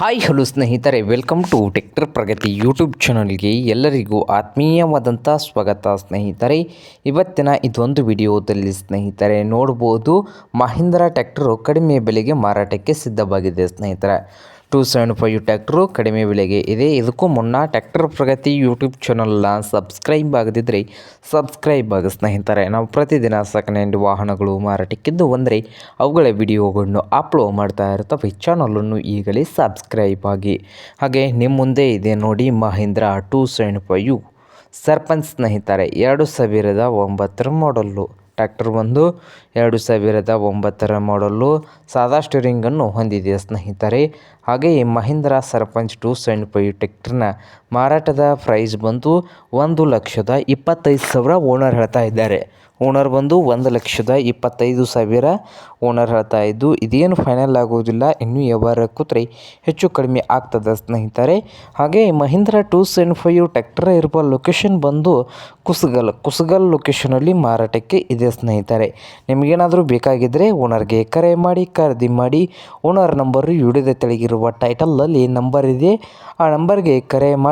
Hi hello ಸ್ನೇಹಿತರೆ welcome to tractor Pragati YouTube ಚಾನಲ್ಗೆ ಎಲ್ಲರಿಗೂ ಆತ್ಮೀಯವಾದಂಥ ಸ್ವಾಗತ ಸ್ನೇಹಿತರೆ. ಇವತ್ತಿನ ಇದೊಂದು ವಿಡಿಯೋದಲ್ಲಿ ಸ್ನೇಹಿತರೆ, ನೋಡ್ಬೋದು ಮಹೀಂದ್ರ ಟ್ಯಾಕ್ಟರು ಕಡಿಮೆ ಬೆಲೆಗೆ ಮಾರಾಟಕ್ಕೆ ಸಿದ್ಧವಾಗಿದೆ ಸ್ನೇಹಿತರೆ. ಟೂ ಸೆವೆನ್ ಫೈವ್ ಟ್ಯಾಕ್ಟ್ರು ಕಡಿಮೆ ಬೆಲೆಗೆ ಇದೆ. ಇದಕ್ಕೂ ಮುನ್ನ ಟ್ಯಾಕ್ಟರ್ ಪ್ರಗತಿ ಯೂಟ್ಯೂಬ್ ಚಾನಲ್ನ ಸಬ್ಸ್ಕ್ರೈಬ್ ಆಗದಿದ್ದರೆ ಸಬ್ಸ್ಕ್ರೈಬ್ ಆಗ ಸ್ನೇಹಿತರೆ, ನಾವು ಪ್ರತಿದಿನ ಸೆಕೆಂಡ್ ಹ್ಯಾಂಡ್ ವಾಹನಗಳು ಮಾರಾಟಕ್ಕಿದ್ದು ಅಂದರೆ ಅವುಗಳ ವಿಡಿಯೋಗಳನ್ನು ಅಪ್ಲೋಡ್ ಮಾಡ್ತಾ ಇರ್ತವೆ ಚಾನಲನ್ನು ಈಗಲೇ ಸಬ್ಸ್ಕ್ರೈಬ್ ಆಗಿ. ಹಾಗೆ ನಿಮ್ಮ ಮುಂದೆ ಇದೆ ನೋಡಿ Mahindra two seven five Sarpanch ಸ್ನೇಹಿತರೆ, ಎರಡು ಸಾವಿರದ ಒಂಬತ್ತರ ಮಾಡಲ್ಲು ಟ್ರ್ಯಾಕ್ಟರ್ ಬಂದು ಎರಡು ಸಾವಿರದ ಒಂಬತ್ತರ ಮಾಡಲು ಸಾದಾ ಸ್ಟೀರಿಂಗನ್ನು ಹೊಂದಿದೆ ಸ್ನೇಹಿತರೆ. ಹಾಗೆಯೇ Mahindra Sarpanch two seven five ಟ್ರ್ಯಾಕ್ಟರ್ನ ಮಾರಾಟದ ಪ್ರೈಸ್ ಬಂದು ಒಂದು ಲಕ್ಷದ ಇಪ್ಪತ್ತೈದು ಸಾವಿರ ಓನರ್ ಹೇಳ್ತಾ ಇದ್ದಾರೆ. ಓನರ್ ಬಂದು ಒಂದು ಲಕ್ಷದ ಇಪ್ಪತ್ತೈದು ಸಾವಿರ ಓನರ್ ಹೇಳ್ತಾ ಇದ್ದು, ಇದೇನು ಫೈನಲ್ ಆಗೋದಿಲ್ಲ ಇನ್ನೂ ವ್ಯವಹಾರ ಕೂತ್ರೆ ಹೆಚ್ಚು ಕಡಿಮೆ ಆಗ್ತದೆ ಸ್ನೇಹಿತರೆ. ಹಾಗೆ Mahindra two seven five tractor ಇರುವ ಲೊಕೇಶನ್ ಬಂದು ಕುಸಗಲ್ ಕುಸಗಲ್ ಲೊಕೇಶನಲ್ಲಿ ಮಾರಾಟಕ್ಕೆ ಇದೆ ಸ್ನೇಹಿತರೆ. ನಿಮಗೇನಾದರೂ ಬೇಕಾಗಿದ್ದರೆ ಓನರ್ಗೆ ಕರೆ ಮಾಡಿ, ಖರೀದಿ ಮಾಡಿ, ಓನರ್ ನಂಬರು ವಿಡಿಯೋದ ತೆಳಗಿರುವ ಟೈಟಲಲ್ಲಿ ನಂಬರ್ ಇದೆ. ಆ ನಂಬರ್ಗೆ ಕರೆ